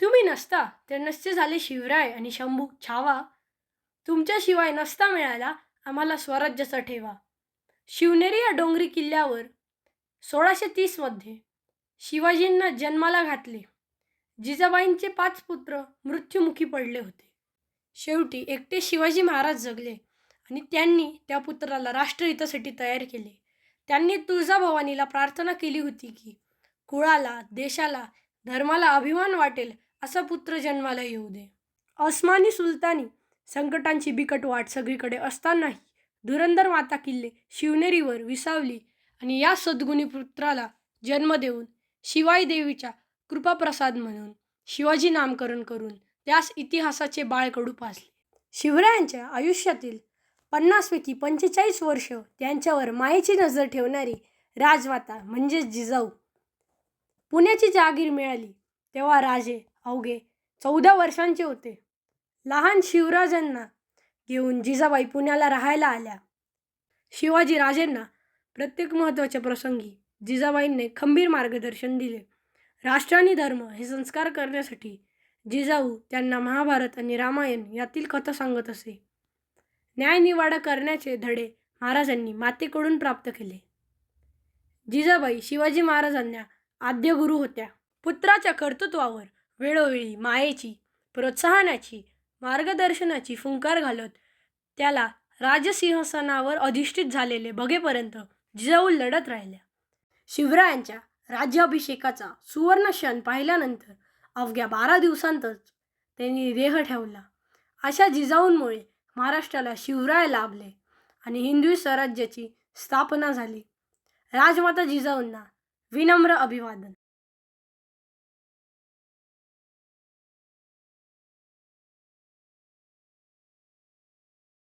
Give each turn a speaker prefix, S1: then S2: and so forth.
S1: तुम्ही नसता तर नसते झाले शिवराय आणि शंभू छावा. तुमच्याशिवाय नसता मिळाला आम्हाला स्वराज्याचा ठेवा. शिवनेरी या डोंगरी किल्ल्यावर सोळाशे तीसमध्ये शिवाजींना जन्माला घातले. जिजाबाईंचे पाच पुत्र मृत्युमुखी पडले होते. शेवटी एकटे शिवाजी महाराज जगले आणि त्यांनी त्या पुत्राला राष्ट्रहितासाठी तयार केले. त्यांनी तुळजाभवानीला प्रार्थना केली होती की कुळाला देशाला धर्माला अभिमान वाटेल असा पुत्र जन्माला येऊ दे. अस्मानी सुलतानी संकटांची बिकट वाट सगळीकडे असतानाही धुरंधर माता किल्ले शिवनेरीवर विसावली आणि या सद्गुणी पुत्राला जन्म देऊन शिवाई देवीच्या कृपाप्रसाद म्हणून शिवाजी नामकरण करून त्यास इतिहासाचे बाळकडू पाजले शिवरायांच्या आयुष्यातील पन्नासपैकी पंचेचाळीस वर्ष त्यांच्यावर मायेची नजर ठेवणारी राजमाता म्हणजेच जिजाऊ. पुण्याची जागीर मिळाली तेव्हा राजे अवघे. चौदा वर्षांचे होते. लहान शिवराजांना घेऊन जिजाबाई पुण्याला राहायला आल्या. शिवाजी राजेंना प्रत्येक महत्त्वाच्या प्रसंगी जिजाबाईंनी खंबीर मार्गदर्शन दिले. राष्ट्र आणि धर्म हे संस्कार करण्यासाठी जिजाऊ त्यांना महाभारत आणि रामायण यातील कथा सांगत असे. न्यायनिवाडा करण्याचे धडे महाराजांनी मातेकडून प्राप्त केले. जिजाबाई शिवाजी महाराजांना आद्यगुरू होत्या. पुत्राच्या कर्तृत्वावर वेळोवेळी मायेची प्रोत्साहनाची मार्गदर्शनाची फुंकार घालत त्याला राजसिंहासनावर अधिष्ठित झालेले बघेपर्यंत जिजाऊ लढत राहिल्या. शिवरायांच्या राज्याभिषेकाचा सुवर्ण क्षण पाहिल्यानंतर अवघ्या बारा दिवसांतच त्यांनी देह ठेवला. अशा जिजाऊंमुळे महाराष्ट्राला शिवराय लाभले आणि हिंदवी स्वराज्याची स्थापना झाली. राजमाता जिजाऊंना विनम्र अभिवादन.